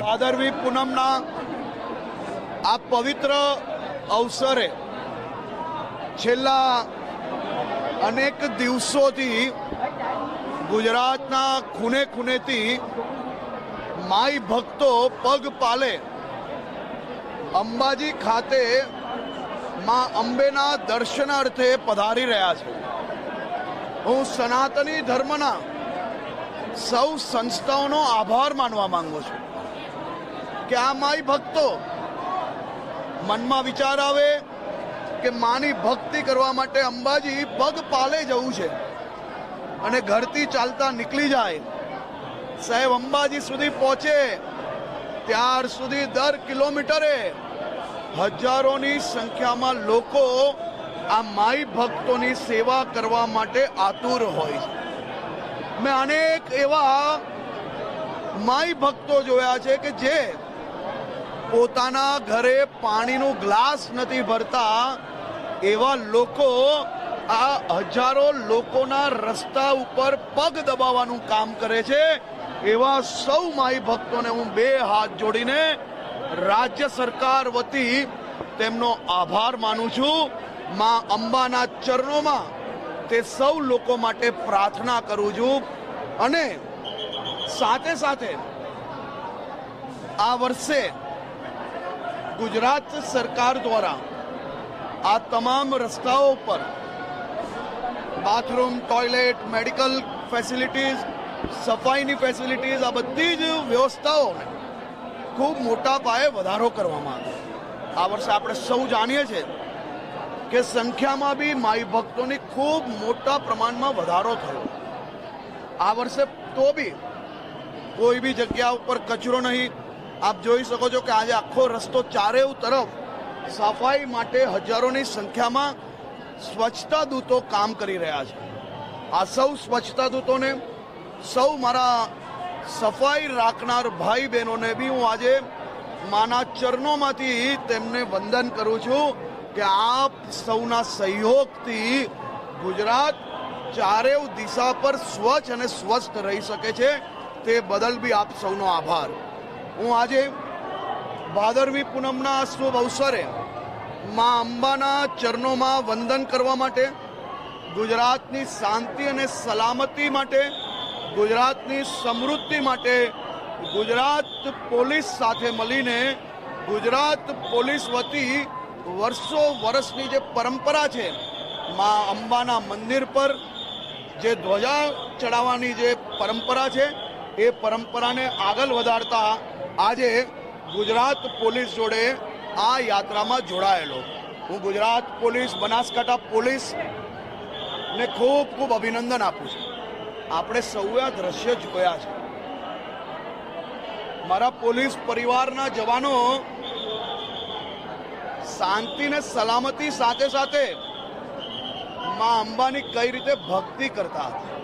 ભાદરવી પૂનમના આ પવિત્ર અવસરે છેલ્લા અનેક દિવસોથી ગુજરાતના ખૂને ખૂનેથી માઈ ભક્તો પગ પાલે અંબાજી ખાતે માં અંબેના દર્શનાર્થે પધારી રહ્યા છે. હું સનાતની ધર્મના સૌ સંસ્થાઓનો આભાર માનવા માંગુ છું. કે આ માઈ ભક્તો મનમાં વિચાર આવે કે માની ભક્તિ કરવા માટે અંબાજી પગ પાલે જવું છે અને ઘરથી ચાલતા નીકળી જાય. સાહેબ, અંબાજી સુધી પહોંચે ત્યાર સુધી દર કિલોમીટરે હજારોની સંખ્યામાં લોકો આ માઈ ભક્તોની સેવા કરવા માટે આતુર હોય મેં અનેક એવા માઈ ભક્તો જોયા છે કે જે પોતાના ઘરે પાણીનું ગ્લાસ નથી ભરતા એવા લોકો આ હજારો લોકોના રસ્તા ઉપર પગ દબાવવાનું કામ કરે છે. એવા સૌ માઈ ભક્તોને હું બે હાથ જોડીને રાજ્ય સરકાર વતી તેમનો આભાર માનું છું. માં અંબાના ચરણોમાં તે સૌ લોકો માટે પ્રાર્થના કરું છું. અને સાથે સાથે આ વર્ષે ગુજરાત સરકાર દ્વારા આ તમામ રસ્તાઓ પર બાથરૂમ, ટોયલેટ, મેડિકલ ફેસિલિટીઝ, સફાઈની ફેસિલિટીઝ, આ બધી જ વ્યવસ્થાઓને ખૂબ મોટા પાયે વધારો કરવામાં આવ્યો. આ વર્ષે આપણે સૌ જાણીએ છીએ કે સંખ્યામાં બી માઈ ભક્તોની ખૂબ મોટા પ્રમાણમાં વધારો થયો. આ વર્ષે તો બી કોઈ બી જગ્યા ઉપર કચરો નહીં આપ જોઈ શકો છો કે આજે આખો રસ્તો ચારેવ તરફ સફાઈ માટે હજારોની સંખ્યામાં સ્વચ્છતા દૂતો કામ કરી રહ્યા છે. આ સૌ સ્વચ્છતા દૂતોને, સૌ મારા સફાઈ રાખનાર ભાઈ બહેનોને બી હું આજે માના ચરણોમાંથી તેમને વંદન કરું છું કે આપ સૌના સહયોગથી ગુજરાત ચારેવ દિશા પર સ્વચ્છ અને સ્વસ્થ રહી શકે છે. તે બદલ બી આપ સૌનો આભાર. હું આજે ભાદરવી પૂનમના શુભ અવસરે માં અંબાના ચરણોમાં વંદન કરવા માટે, ગુજરાતની શાંતિ અને સલામતી માટે, ગુજરાતની સમૃદ્ધિ માટે ગુજરાત પોલીસ સાથે મળીને ગુજરાત પોલીસ વતી વર્ષો વર્ષની જે પરંપરા છે, માં અંબાના મંદિર પર જે ધ્વજા ચડાવવાની જે પરંપરા છે, એ પરંપરાને આગળ વધારતા આજે ગુજરાત પોલીસ જોડે આ યાત્રામાં જોડાયેલો. હું ગુજરાત પોલીસ, બનાસકાંઠા પોલીસ ને ખૂબ ખૂબ અભિનંદન આપું છું. આપણે સૌએ આ દ્રશ્ય જોયા છે. મારા પોલીસ પરિવારના જવાનો શાંતિ ને સલામતી સાથે સાથે માં અંબાની કઈ રીતે ભક્તિ કરતા હતા.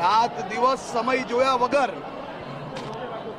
રાત દિવસ સમય જોયા વગર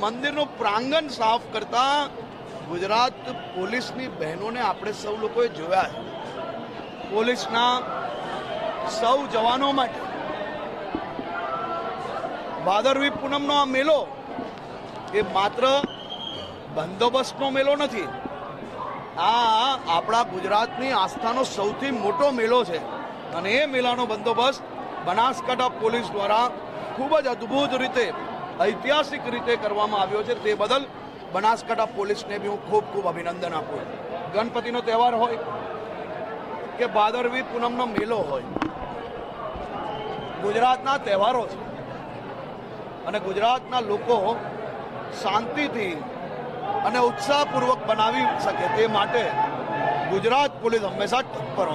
મંદિરનું પ્રાંગણ સાફ કરતા ગુજરાત પોલીસની બહેનોને આપણે સૌ લોકોએ જોયા છે. પોલીસના સૌ જવાનો માટે. ભાદરવી પૂનમનો આ મેલો એ માત્ર બંદોબસ્તનો મેલો નથી. આ આપણા ગુજરાતની આસ્થાનો સૌથી મોટો મેળો છે. અને એ મેળાનો બંદોબસ્ત બનાસકાંઠા પોલીસ દ્વારા ખૂબ જ અદ્ભુત રીતે ઐતિહાસિક રીતે કરવામાં આવ્યો છે તે બદલ બનાસકાંઠા પોલીસને બી હું ખૂબ ખૂબ અભિનંદન આપું છું. ગણપતિનો તહેવાર હોય કે ભાદરવી પૂનમનો મેલો હોય, ગુજરાતના તહેવારો છે અને ગુજરાતના લોકો શાંતિથી અને ઉત્સાહપૂર્વક બનાવી શકે તે માટે ગુજરાત પોલીસ હંમેશા તત્પર હોય